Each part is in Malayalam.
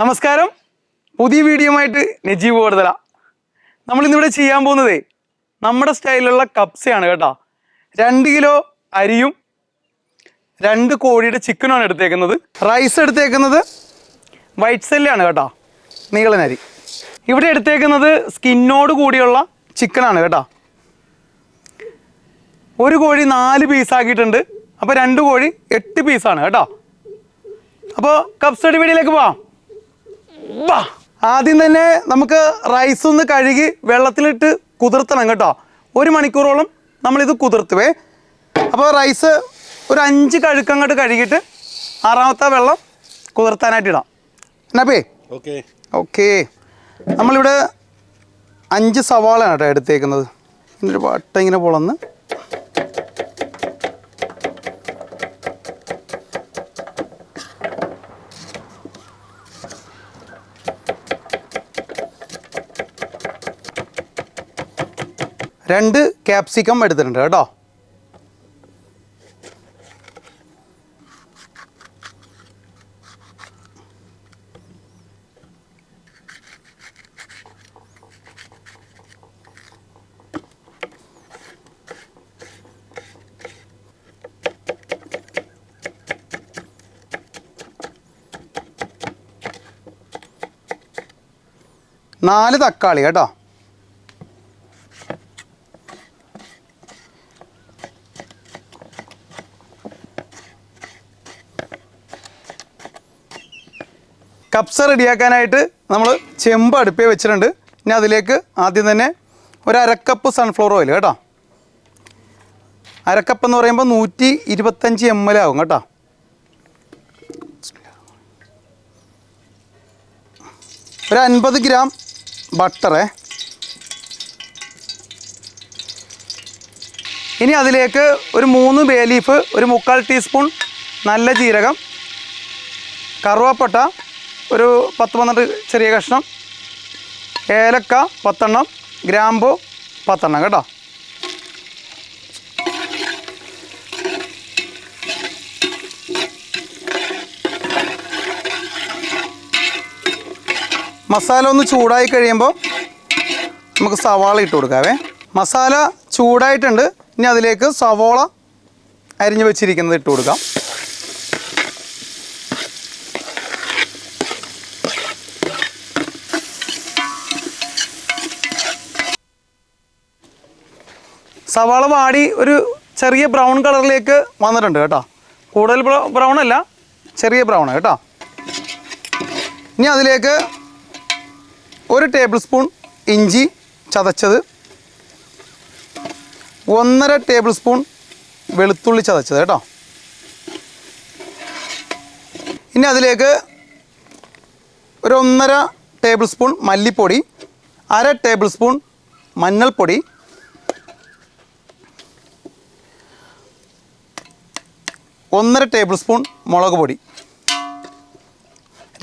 നമസ്കാരം. പുതിയ വീഡിയോ ആയിട്ട് നജീബ് കൂടുതല. നമ്മളിന്നിവിടെ ചെയ്യാൻ പോകുന്നത് നമ്മുടെ സ്റ്റൈലിലുള്ള കപ്സയാണ് കേട്ടോ. രണ്ട് കിലോ അരിയും രണ്ട് കോഴിയുടെ ചിക്കനുമാണ് എടുത്തേക്കുന്നത്. റൈസ് എടുത്തേക്കുന്നത് വൈറ്റ് സെല്ലാണ് കേട്ടോ നീളൻ അരി. ഇവിടെ എടുത്തേക്കുന്നത് സ്കിന്നോട് കൂടിയുള്ള ചിക്കനാണ് കേട്ടോ. ഒരു കോഴി നാല് പീസാക്കിയിട്ടുണ്ട് അപ്പോൾ രണ്ട് കോഴി എട്ട് പീസാണ് കേട്ടോ. അപ്പോൾ കപ്സടി വീടിയിലേക്ക് പോവാം. ആദ്യം തന്നെ നമുക്ക് റൈസ് ഒന്ന് കഴുകി വെള്ളത്തിലിട്ട് കുതിർത്തണം കേട്ടോ. ഒരു മണിക്കൂറോളം നമ്മളിത് കുതിർത്തുവേ. അപ്പോൾ റൈസ് ഒരു അഞ്ച് കഴുക്കങ്ങോട്ട് കഴുകിയിട്ട് ആറാമത്തെ വെള്ളം കുതിർത്താനായിട്ട് ഇടാം. എന്നാപ്പേ ഓക്കെ ഓക്കെ നമ്മളിവിടെ അഞ്ച് സവാളയാണ് കേട്ടോ എടുത്തേക്കുന്നത്. ഇതിന്റെ ഒരു വട്ടം ഇങ്ങനെ പൊളന്ന്. രണ്ട് ക്യാപ്സിക്കം എടുത്തിട്ടുണ്ട് കേട്ടോ. നാല് തക്കാളി കേട്ടോ. കപ്സ റെഡിയാക്കാനായിട്ട് നമ്മൾ ചെമ്പ് അടുപ്പേ വെച്ചിട്ടുണ്ട്. ഇനി അതിലേക്ക് ആദ്യം തന്നെ ഒരു അരക്കപ്പ് സൺഫ്ലവർ ഓയിൽ കേട്ടോ. അരക്കപ്പ് എന്ന് പറയുമ്പോൾ നൂറ്റി ഇരുപത്തഞ്ച് എം എൽ ആവും കേട്ടോ. ഒരു അൻപത് ഗ്രാം ബട്ടറേ ഇനി അതിലേക്ക് ഒരു മൂന്ന് ബേ ലീഫ് ഒരു മുക്കാൽ ടീസ്പൂൺ നല്ല ജീരകം കറുവാപ്പട്ട ഒരു പത്ത് പന്ത്രണ്ട് ചെറിയ കഷ്ണം. ഏലക്ക പത്തെണ്ണം ഗ്രാമ്പു പത്തെണ്ണം കേട്ടോ. മസാല ഒന്ന് ചൂടായി കഴിയുമ്പോൾ നമുക്ക് സവാള ഇട്ട് കൊടുക്കാവേ. മസാല ചൂടായിട്ടുണ്ട്. ഇനി അതിലേക്ക് സവോള അരിഞ്ഞു വെച്ചിരിക്കുന്നത് ഇട്ട് കൊടുക്കാം. സവാള വാടി ഒരു ചെറിയ ബ്രൗൺ കളറിലേക്ക് വന്നിട്ടുണ്ട് കേട്ടോ. കൂടുതൽ ബ്രൗൺ അല്ല ചെറിയ ബ്രൗൺ കേട്ടോ. ഇനി അതിലേക്ക് ഒരു ടേബിൾ സ്പൂൺ ഇഞ്ചി ചതച്ചത്. ഒന്നര ടേബിൾ സ്പൂൺ വെളുത്തുള്ളി ചതച്ചത് കേട്ടോ. ഇനി അതിലേക്ക് ഒരു ഒന്നര ടേബിൾ സ്പൂൺ മല്ലിപ്പൊടി അര ടേബിൾ സ്പൂൺ മഞ്ഞൾപ്പൊടി ഒന്നര ടേബിൾ സ്പൂൺ മുളക് പൊടി.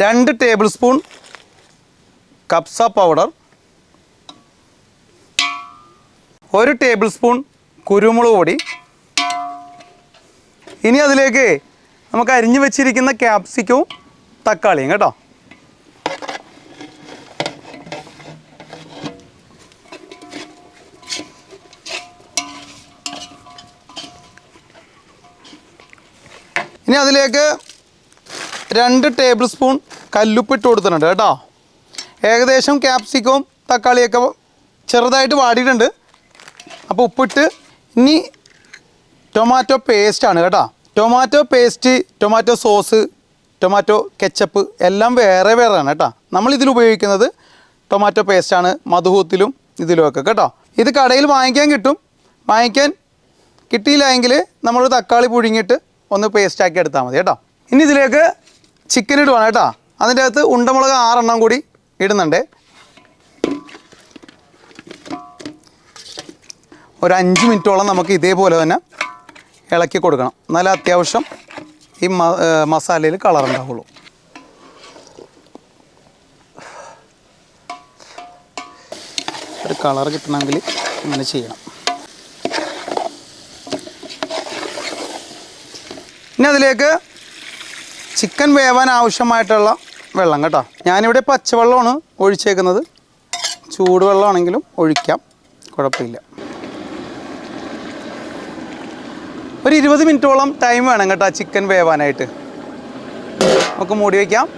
രണ്ട് ടേബിൾ സ്പൂൺ കപ്സ പൗഡർ ഒരു ടേബിൾ സ്പൂൺ കുരുമുളക് പൊടി. ഇനി അതിലേക്ക് നമുക്ക് അരിഞ്ഞു വെച്ചിരിക്കുന്ന ക്യാപ്സിക്കവും തക്കാളിയും കേട്ടോ. ഇനി അതിലേക്ക് രണ്ട് ടേബിൾ സ്പൂൺ കല്ലുപ്പിട്ട് കൊടുത്തിട്ടുണ്ട് കേട്ടോ. ഏകദേശം ക്യാപ്സിക്കവും തക്കാളിയൊക്കെ ചെറുതായിട്ട് വാടിയിട്ടുണ്ട്. അപ്പോൾ ഉപ്പിട്ട് ഇനി ടൊമാറ്റോ പേസ്റ്റാണ് കേട്ടോ. Tomato paste tomato sauce tomato ketchup എല്ലാം വേറെ വേറെ ആണ് കേട്ടോ നമ്മളിതിൽ ഉപയോഗിക്കുന്നത് ടൊമാറ്റോ പേസ്റ്റാണ് മധുഹൂത്തിലും ഇതിലുമൊക്കെ കേട്ടോ. ഇത് കടയിൽ വാങ്ങിക്കാൻ കിട്ടും. വാങ്ങിക്കാൻ കിട്ടിയില്ല എങ്കിൽ നമ്മൾ തക്കാളി പുഴുങ്ങിയിട്ട് ഒന്ന് പേസ്റ്റാക്കി എടുത്താൽ മതി കേട്ടോ. ഇനി ഇതിലേക്ക് ചിക്കൻ ഇടുവാണ് കേട്ടോ. അതിന്റെ അകത്ത് ഉണ്ടമുളക് ആറെണ്ണം കൂടി ഇടുന്നുണ്ട്. ഒരു അഞ്ച് മിനിറ്റോളം നമുക്ക് ഇതേപോലെ തന്നെ ഇളക്കി കൊടുക്കണം. എന്നാലേ അത്യാവശ്യം ഈ മസാലയിൽ കളർ ഉണ്ടാവുള്ളൂ. ഒരു കളർ കിട്ടണമെങ്കിൽ ഇങ്ങനെ ചെയ്യണം. ഇനി അതിലേക്ക് ചിക്കൻ വേവാൻ ആവശ്യമായിട്ടുള്ള വെള്ളം കേട്ടോ. ഞാനിവിടെ പച്ചവെള്ളമാണ് ഒഴിച്ചേക്കുന്നത്. ചൂടുവെള്ളമാണെങ്കിലും ഒഴിക്കാം. കുഴപ്പമില്ല. ഒരു ഇരുപത് മിനിറ്റോളം ടൈം വേണം കേട്ടോ ചിക്കൻ വേവാനായിട്ട്. നമുക്ക് മൂടി വയ്ക്കാം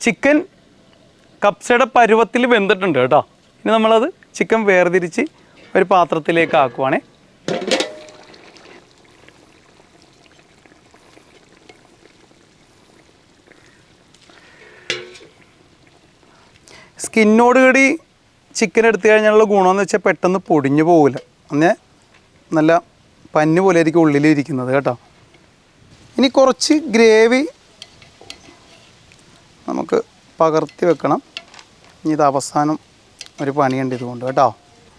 ചിക്കൻ കപ്സയുടെ പരുവത്തിൽ വെന്തിട്ടുണ്ട് കേട്ടോ. ഇനി നമ്മളത് ചിക്കൻ വേർതിരിച്ച് ഒരു പാത്രത്തിലേക്ക് ആക്കുവാണേ. സ്കിന്നോട് കൂടി ചിക്കൻ എടുത്തു കഴിഞ്ഞാലുള്ള ഗുണമെന്ന് വെച്ചാൽ പെട്ടെന്ന് പൊടിഞ്ഞു പോകില്ല അന്നേ നല്ല പഞ്ഞു പോലെ ആയിരിക്കും ഉള്ളിലിരിക്കുന്നത് കേട്ടോ. ഇനി കുറച്ച് ഗ്രേവി നമുക്ക് പകർത്തി വെക്കണം. ഇനി ഇത് അവസാനം ഒരു പണിയുണ്ട് ഇതുകൊണ്ട് കേട്ടോ.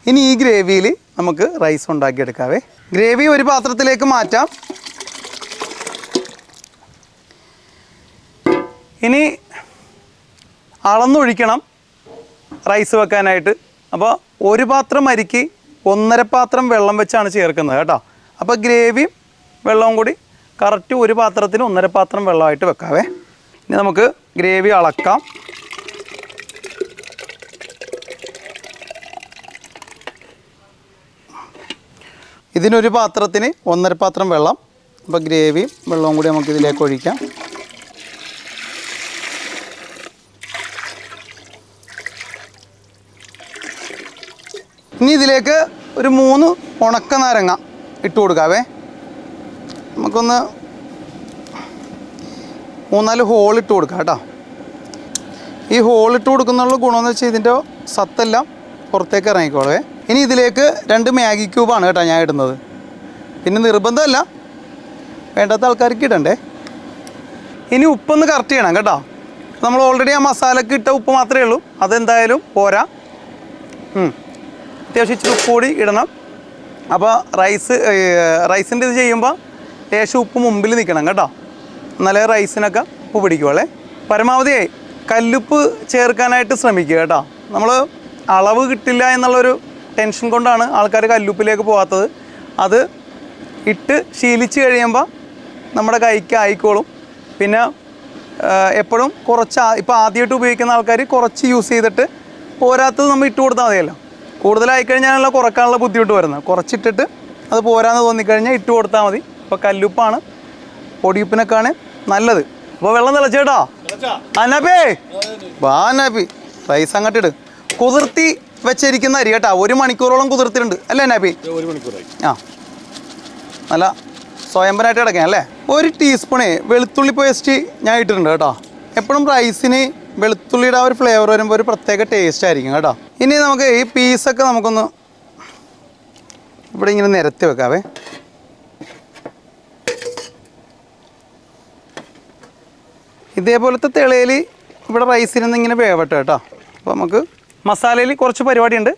ഇനി ഈ ഗ്രേവിയിൽ നമുക്ക് റൈസ് ഉണ്ടാക്കിയെടുക്കാവേ. ഗ്രേവി ഒരു പാത്രത്തിലേക്ക് മാറ്റാം. ഇനി അളന്നൊഴിക്കണം. റൈസ് വെക്കാനായിട്ട്. അപ്പോൾ ഒരു പാത്രം അരിക്ക് ഒന്നര പാത്രം വെള്ളം വെച്ചാണ് ചേർക്കുന്നത് കേട്ടോ. അപ്പോൾ ഗ്രേവിയും വെള്ളവും കൂടി കറക്റ്റ് ഒരു പാത്രത്തിന് ഒന്നര പാത്രം വെള്ളമായിട്ട് വെക്കാവേ. ഇനി നമുക്ക് ഗ്രേവി അളക്കാം. ഇതിനൊരു പാത്രത്തിന് ഒന്നര പാത്രം വെള്ളം അപ്പോൾ ഗ്രേവിയും വെള്ളവും കൂടി നമുക്ക് ഇതിലേക്ക് ഒഴിക്കാം. ഇനി ഇതിലേക്ക് ഒരു മൂന്ന് ഉണക്ക നാരങ്ങ ഇട്ട് കൊടുക്കാവേ. നമുക്കൊന്ന് മൂന്നാൽ ഹോൾ ഇട്ട് കൊടുക്കാം കേട്ടോ. ഈ ഹോൾ ഇട്ട് കൊടുക്കുന്നുള്ള ഗുണമെന്ന് വെച്ചാൽ ഇതിന്റെ സത്തെല്ലാം പുറത്തേക്ക് ഇറങ്ങിക്കോളേ ഇനി ഇതിലേക്ക് രണ്ട് മാഗി ക്യൂബാണ് കേട്ടോ ഞാൻ ഇടുന്നത്. പിന്നെ നിർബന്ധമല്ല വേണ്ടാത്ത ആൾക്കാർക്ക് ഇടണ്ടേ. ഇനി ഉപ്പൊന്ന് കറക്റ്റ് ചെയ്യണം കേട്ടോ. നമ്മൾ ഓൾറെഡി ആ മസാലക്ക് ഇട്ട ഉപ്പ് മാത്രമേ ഉള്ളൂ. അതെന്തായാലും പോരാ. അത്യാവശ്യം ഇച്ചിരി ഉപ്പ് കൂടി ഇടണം അപ്പോൾ റൈസ് റൈസിന്റെ ഇത് ചെയ്യുമ്പോൾ ലേശം ഉപ്പ് മുമ്പിൽ നിൽക്കണം കേട്ടോ. എന്നാലേ റൈസിനൊക്കെ ഉപ്പ് പിടിക്കുള്ളേ പരമാവധി കല്ലുപ്പ് ചേർക്കാനായിട്ട് ശ്രമിക്കുക കേട്ടോ. നമ്മൾ അളവ് കിട്ടില്ല എന്നുള്ളൊരു ടെൻഷൻ കൊണ്ടാണ് ആൾക്കാർ കല്ലുപ്പിലേക്ക് പോകാത്തത് അത് ഇട്ട് ശീലിച്ച് കഴിയുമ്പോൾ നമ്മുടെ കൈക്ക് ആയിക്കോളും. പിന്നെ എപ്പോഴും കുറച്ച് ഇപ്പോൾ ആദ്യമായിട്ട് ഉപയോഗിക്കുന്ന ആൾക്കാർ കുറച്ച് യൂസ് ചെയ്തിട്ട് പോരാത്തത് നമ്മൾ ഇട്ട് കൊടുത്താൽ മതിയല്ലോ. കൂടുതലായി കഴിഞ്ഞാലുള്ള കുറക്കാനുള്ള ബുദ്ധിമുട്ട് വരുന്നത്. കുറച്ചിട്ടിട്ട് അത് പോരാന്ന് തോന്നിക്കഴിഞ്ഞാൽ ഇട്ട് കൊടുത്താൽ മതി. ഇപ്പോൾ കല്ലുപ്പാണ് പൊടിയുപ്പിനൊക്കെയാണ് നല്ലത്. അപ്പോൾ വെള്ളം തിളച്ചേട്ടാ. അനബേ! വാ നബി റൈസ് അങ്ങോട്ട് ഇട്. കുതിർത്തി വെച്ചിരിക്കുന്ന അരി കേട്ടാ. ഒരു മണിക്കൂറോളം കുതിർത്തിട്ടുണ്ട്. അല്ലേ നബി ഒരു മണിക്കൂറായി. ആ. നല്ല സ്വയംഭരമായിട്ട് കിടക്കാം അല്ലേ? ഒരു ടീസ്പൂണേ വെളുത്തുള്ളി പേസ്റ്റ് ഞാൻ ഇട്ടിട്ടുണ്ട് കേട്ടോ. എപ്പോഴും റൈസിന് വെളുത്തുള്ളിയുടെ ആ ഒരു ഫ്ലേവർ വരുമ്പോൾ ഒരു പ്രത്യേക ടേസ്റ്റ് ആയിരിക്കും കേട്ടോ. ഇനി നമുക്ക് ഈ പീസൊക്കെ നമുക്കൊന്ന് ഇവിടെ ഇങ്ങനെ നിരത്തി വെക്കാവേ. ഇതേപോലത്തെ തിളയിൽ ഇവിടെ റൈസിനൊന്നും ഇങ്ങനെ വേവട്ടെ കേട്ടോ. അപ്പോൾ നമുക്ക് മസാലയിൽ കുറച്ച് പരിപാടിയുണ്ട്.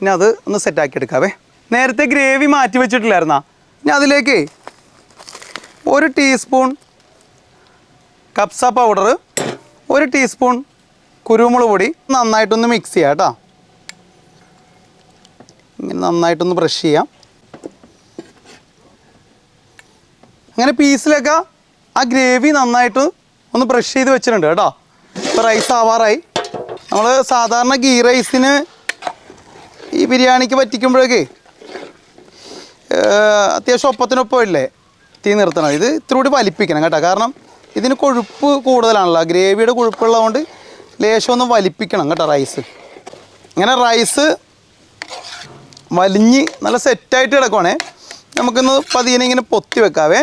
ഇനി അത് ഒന്ന് സെറ്റാക്കി എടുക്കാവേ. നേരത്തെ ഗ്രേവി മാറ്റി വെച്ചിട്ടില്ലായിരുന്നാ? ഇനി അതിലേക്ക് ഒരു ടീസ്പൂൺ കപ്സ പൗഡർ ഒരു ടീസ്പൂൺ കുരുമുളക് പൊടി നന്നായിട്ടൊന്ന് മിക്സ് ചെയ്യാം കേട്ടോ. ഇങ്ങനെ നന്നായിട്ടൊന്ന് ബ്രഷ് ചെയ്യാം. അങ്ങനെ പീസിലൊക്കെ ആ ഗ്രേവി നന്നായിട്ട് ഒന്ന് ബ്രഷ് ചെയ്ത് വെച്ചിട്ടുണ്ട് കേട്ടോ. ഇപ്പോൾ റൈസ് ആവാറായി. നമ്മൾ സാധാരണ ഗീ റൈസിന് ഈ ബിരിയാണിക്ക് പറ്റിക്കുമ്പോഴേക്ക് അത്യാവശ്യം ഒപ്പത്തിനൊപ്പം ഇല്ലേ തീ നിർത്തണം. ഇത് ഇത്തിരി കൂടി വലിപ്പിക്കണം കേട്ടോ. കാരണം ഇതിന് കൊഴുപ്പ് കൂടുതലാണല്ലോ. ഗ്രേവിയുടെ കൊഴുപ്പുള്ളതുകൊണ്ട് ലേശം ഒന്ന് വലിപ്പിക്കണം കേട്ടോ റൈസ് ഇങ്ങനെ റൈസ് വലിഞ്ഞ് നല്ല സെറ്റായിട്ട് കിടക്കുവാണേ. നമുക്കിന്ന് പതിയെ ഇങ്ങനെ പൊത്തി വെക്കാവേ.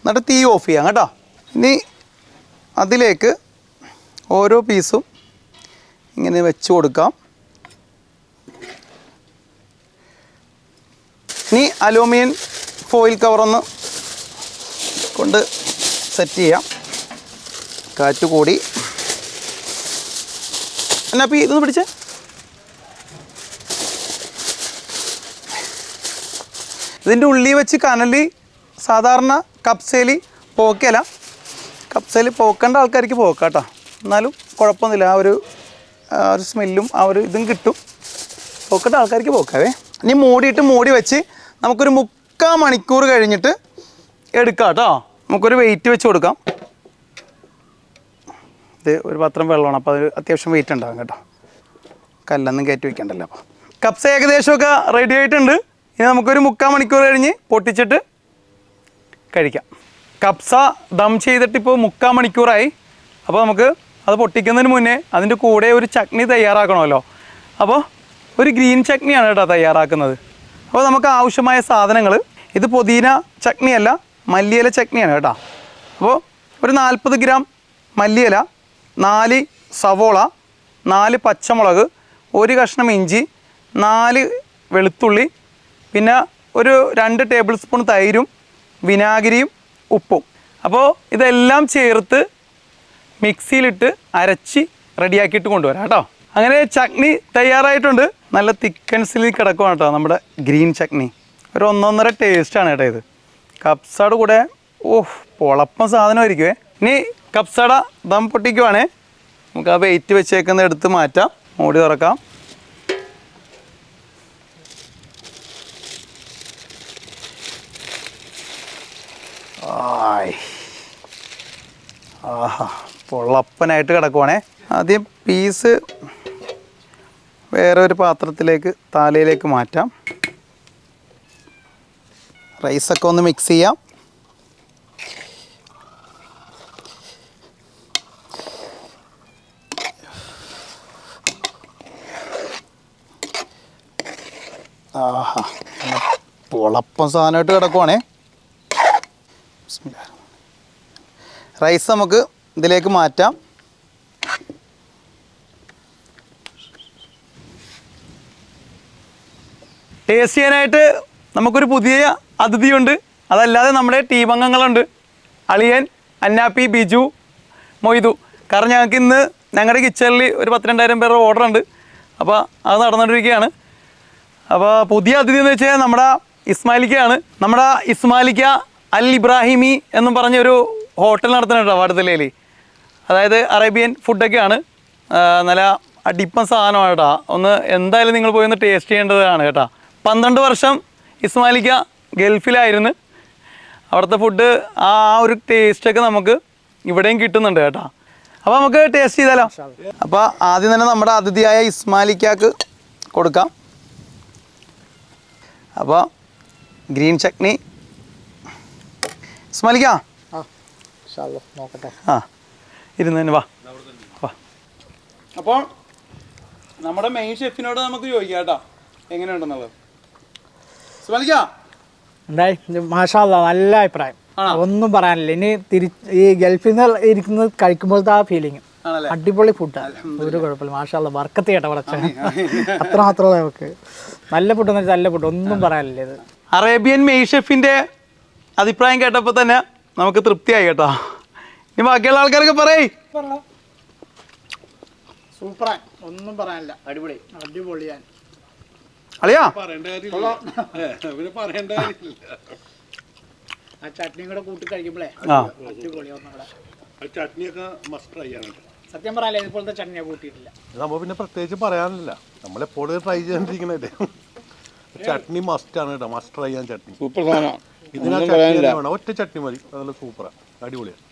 എന്നിട്ട് തീ ഓഫ് ചെയ്യാം കേട്ടോ. ഇനി അതിലേക്ക് ഓരോ പീസും ഇങ്ങനെ വെച്ച് കൊടുക്കാം. ഇനി അലൂമിനിയം ഫോയിൽ കവറൊന്ന് കൊണ്ട് സെറ്റ് ചെയ്യാം. കാറ്റ് കൂടി. എന്നാ അപ്പം ഇതൊന്ന് പിടിച്ചേ. ഇതിന്റെ ഉള്ളി വെച്ച് കനലി സാധാരണ കപ്സേലി പോക്കല കപ്സേലി പോക്കേണ്ട ആൾക്കാർക്ക് പോക്കാട്ടോ. കേട്ടോ എന്നാലും കുഴപ്പമൊന്നുമില്ല. ആ ഒരു ആ ഒരു സ്മെല്ലും ആ ഒരു ഇതും കിട്ടും. പോക്കേണ്ട ആൾക്കാർക്ക് പോക്കാവേ. ഇനി മൂടിയിട്ട് മൂടി വെച്ച് നമുക്കൊരു മുക്കാൽ മണിക്കൂർ കഴിഞ്ഞിട്ട് എടുക്കാം കേട്ടോ. നമുക്കൊരു വെയിറ്റ് വെച്ച് കൊടുക്കാം. ഇത് ഒരു പത്രം വെള്ളമാണ് അപ്പോൾ അത് അത്യാവശ്യം വെയിറ്റ് ഉണ്ടാകും കേട്ടോ. കല്ലൊന്നും കയറ്റി വെക്കണ്ടല്ലോ അപ്പോൾ കപ്സ് ഏകദേശമൊക്കെ റെഡി ആയിട്ടുണ്ട്. ഇനി നമുക്കൊരു മുക്കാൽ മണിക്കൂർ കഴിഞ്ഞ് പൊട്ടിച്ചിട്ട് കഴിക്കാം. കപ്സ ദം ചെയ്തിട്ട് ഇപ്പോൾ മുക്കാൽ മണിക്കൂറായി. അപ്പോൾ നമുക്ക് അത് പൊട്ടിക്കുന്നതിന് മുന്നേ അതിന്റെ കൂടെ ഒരു ചട്നി തയ്യാറാക്കണമല്ലോ. അപ്പോൾ ഒരു ഗ്രീൻ ചട്നിയാണ് കേട്ടോ തയ്യാറാക്കുന്നത്. അപ്പോൾ നമുക്ക് ആവശ്യമായ സാധനങ്ങൾ ഇത് പുതിന ചട്നിയല്ല മല്ലിയില ചട്നിയാണ് കേട്ടോ. അപ്പോൾ ഒരു നാൽപ്പത് ഗ്രാം മല്ലിയില നാല് സവോള നാല് പച്ചമുളക് ഒരു കഷ്ണം ഇഞ്ചി നാല് വെളുത്തുള്ളി പിന്നെ ഒരു രണ്ട് ടേബിൾ സ്പൂൺ തൈരും വിനാഗിരിയും ഉപ്പും. അപ്പോൾ ഇതെല്ലാം ചേർത്ത് മിക്സിയിലിട്ട് അരച്ച് റെഡിയാക്കിയിട്ട് കൊണ്ടുവരാം കേട്ടോ. അങ്ങനെ ചട്നി തയ്യാറായിട്ടുണ്ട്. നല്ല തിക്കൻസിൽ കിടക്കുവാണ് കേട്ടോ നമ്മുടെ ഗ്രീൻ ചട്നി. ഒരു ഒന്നൊന്നര ടേസ്റ്റാണ് കേട്ടോ ഇത്. കപ്സാട് കൂടെ ഓഹ് പൊളപ്പം സാധനമായിരിക്കുമേ ഇനി കപ്സട ദം പൊട്ടിക്കുവാണേ. നമുക്ക് ആ വെയിറ്റ് വെച്ചേക്കുന്ന എടുത്ത് മാറ്റാം. മൂടി തുറക്കാം. ആയ്. ആഹാ പൊള്ളപ്പനായിട്ട് കിടക്കുവാണേ. ആദ്യം പീസ് വേറെ ഒരു പാത്രത്തിലേക്ക് താലയിലേക്ക് മാറ്റാം. റൈസൊക്കെ ഒന്ന് മിക്സ് ചെയ്യാം. ആഹാ പൊളപ്പം സാധനമായിട്ട് കിടക്കുവാണേ. റൈസ് നമുക്ക് ഇതിലേക്ക് മാറ്റാം. ടേസ്റ്റ് ചെയ്യാനായിട്ട് നമുക്കൊരു പുതിയ അതിഥിയുണ്ട്. അതല്ലാതെ നമ്മുടെ ടീം അംഗങ്ങളുണ്ട്. അളിയൻ അന്നാപ്പി ബിജു മൊയ്തു. കാരണം ഞങ്ങൾക്ക് ഇന്ന് ഞങ്ങളുടെ കിച്ചണിൽ ഒരു പത്തിരണ്ടായിരം പേരുടെ ഓർഡർ ഉണ്ട്. അപ്പോൾ അത് നടന്നുകൊണ്ടിരിക്കുകയാണ്. അപ്പോൾ പുതിയ അതിഥി എന്ന് വെച്ചാൽ നമ്മുടെ ഇസ്മാലിക്കയാണ്. നമ്മുടെ ഇസ്മാലിക്ക അൽ ഇബ്രാഹിമി എന്നും പറഞ്ഞൊരു ഹോട്ടൽ നടത്തുന്നുണ്ട് വാടുത്തലയിൽ അതായത് അറേബ്യൻ ഫുഡൊക്കെയാണ് നല്ല അടിപ്പം സാധനമാണ് കേട്ടോ. ഒന്ന് എന്തായാലും നിങ്ങൾ പോയി ഒന്ന് ടേസ്റ്റ് ചെയ്യേണ്ടതാണ് കേട്ടോ. പന്ത്രണ്ട് വർഷം ഇസ്മാലിക്ക ഗൾഫിലായിരുന്നു. അവിടുത്തെ ഫുഡ് ആ ഒരു ടേസ്റ്റൊക്കെ നമുക്ക് ഇവിടെയും കിട്ടുന്നുണ്ട് കേട്ടോ. അപ്പോൾ നമുക്ക് ടേസ്റ്റ് ചെയ്താലോ? അപ്പോൾ ആദ്യം തന്നെ നമ്മുടെ അതിഥിയായ ഇസ്മാലിക്കാക്ക് കൊടുക്കാം. അപ്പോൾ ഗ്രീൻ ചട്നി. ഇസ്മാലിക്ക? ആ ഇരുന്ന് തന്നെ വാ. വാ. അപ്പോൾ നമ്മുടെ മെയിൻ ഷെഫിനോട് നമുക്ക് ചോദിക്കാം കേട്ടോ എങ്ങനെയുണ്ടെന്നുള്ളത്? എന്തായി? മാഷാല്ല നല്ല അഭിപ്രായം. ഒന്നും പറയാനില്ല. ഇനി തിരി ഈ ഗൾഫിൽ നിന്ന് ഇരിക്കുന്നത് കഴിക്കുമ്പോഴത്തെ ആ ഫീലിംഗ് അടിപൊളി ഫുഡാണ് ഒരു കുഴപ്പമില്ല. മാഷാല്ല വർക്കത്ത് കേട്ടോ പറച്ച അത്ര മാത്രമേ നമുക്ക്. നല്ല ഫുഡ് എന്ന് വെച്ചാൽ നല്ല ഫുഡ് ഒന്നും പറയാനില്ല ഇത്. അറേബ്യൻ മെയ് ഷെഫിന്റെ അഭിപ്രായം കേട്ടപ്പോൾ തന്നെ നമുക്ക് തൃപ്തിയായി കേട്ടോ. ഇനി ബാക്കിയുള്ള ആൾക്കാരൊക്കെ പറയേ. സൂപ്പറാണ് ഒന്നും പറയാനില്ല. അടിപൊളി. അടിപൊളിയാണ്. അളിയാ? ആ ചട്നിയും കൂടെ കൂട്ടി കഴിക്കുമ്പോഴേ ആ. അടിപൊളി ഒന്നും കൂടെ. ചട്നിയൊക്കെ മസ്റ്റ് ട്രൈ ആണ് സത്യം പറയാലേ ഇതുപോലത്തെ ചട്നിയാ കൂട്ടിയിട്ടില്ല. നമ്മൾ പിന്നെ പ്രത്യേകിച്ച് പറയാനില്ല. നമ്മളെപ്പോഴും ട്രൈ ചെയ്തോണ്ടിരിക്കണല്ലേ ചട്നി മസ്റ്റ് ആണ് കേട്ടോ. മസ്റ്റ് ട്രൈ ചെയ്യാൻ ചട്നി. സൂപ്പർ സാധനം. ഇതിനാ ചട്നി തന്നെ വേണം. ഒറ്റ ചട്നി മതി. നല്ല സൂപ്പറാണ് അടിപൊളിയാണ്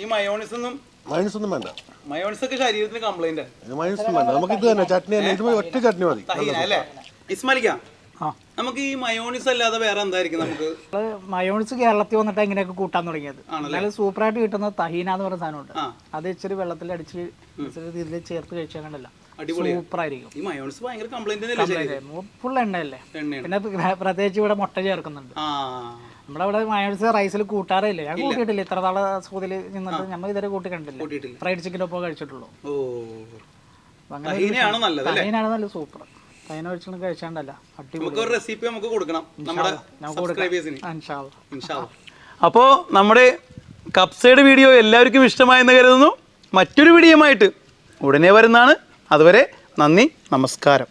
ഈ മയോണിസ് ഒന്നും മൈനസ് ഒന്നും വേണ്ട. മയോണിസ് ഒക്കെ ശരീരത്തിന് കംപ്ലൈന്റ് ഇത് മൈനസ് ഒന്നും വേണ്ട. നമുക്ക് ഇത് തന്നെ. ചട്നി തന്നെ. ഇത് ഒറ്റ ചട്നി മതി. അല്ലേ? ഇസ്മാലിക്ക ആ. നമുക്ക് ഈ മയോണിസ് അല്ലാതെ വേറെ എന്തായിരിക്കും നമുക്ക്? മയോണിസ് കേരളത്തിൽ വന്നിട്ട് എങ്ങനെയൊക്കെ കൂട്ടാൻ തുടങ്ങിയത്. എന്നാലും സൂപ്പറായിട്ട് കിട്ടുന്ന തഹീന എന്ന് പറഞ്ഞ സാധനമുണ്ട്. അത് ഇച്ചിരി വെള്ളത്തിൽ അടിച്ച് ഇച്ചിരി ഇതിൽ ചേർത്ത് കഴിച്ചാൽ കണ്ടല്ല. സൂപ്പറായിരിക്കും ഈ മയോണിസ് ഭയങ്കര കംപ്ലൈന്റ് ഫുൾ എണ്ണയല്ലേ? പിന്നെ പ്രത്യേകിച്ച് ഇവിടെ മുട്ട ചേർക്കുന്നുണ്ട്. ആ. നമ്മുടെ ഇവിടെ മയോണൈസ് റൈസിൽ കൂട്ടാറില്ല ഞാൻ കൂട്ടിയിട്ടില്ല. ഇത്ര നാളെ സ്കൂതിൽ നിന്നിട്ട് നമ്മൾ ഇതുവരെ കൂട്ടി കണ്ടില്ല ഫ്രൈഡ് ചിക്കൻ ഒപ്പം കഴിച്ചിട്ടുള്ളൂ. ഓ. അപ്പൊ നല്ലത് അല്ലേ? തഹീനാണ് നല്ല സൂപ്പർ. തൈന ഒഴിച്ചു കഴിച്ചാണ്ടല്ല. അടിപൊളി. നമുക്ക് ഒരു റെസിപ്പി നമുക്ക് കൊടുക്കണം. നമ്മുടെ അപ്പോൾ നമ്മുടെ കപ്സയുടെ വീഡിയോ എല്ലാവർക്കും ഇഷ്ടമായെന്ന് കരുതുന്നു. മറ്റൊരു വീഡിയോയുമായിട്ട് ഉടനെ വരുന്നതാണ്. അതുവരെ നന്ദി നമസ്കാരം.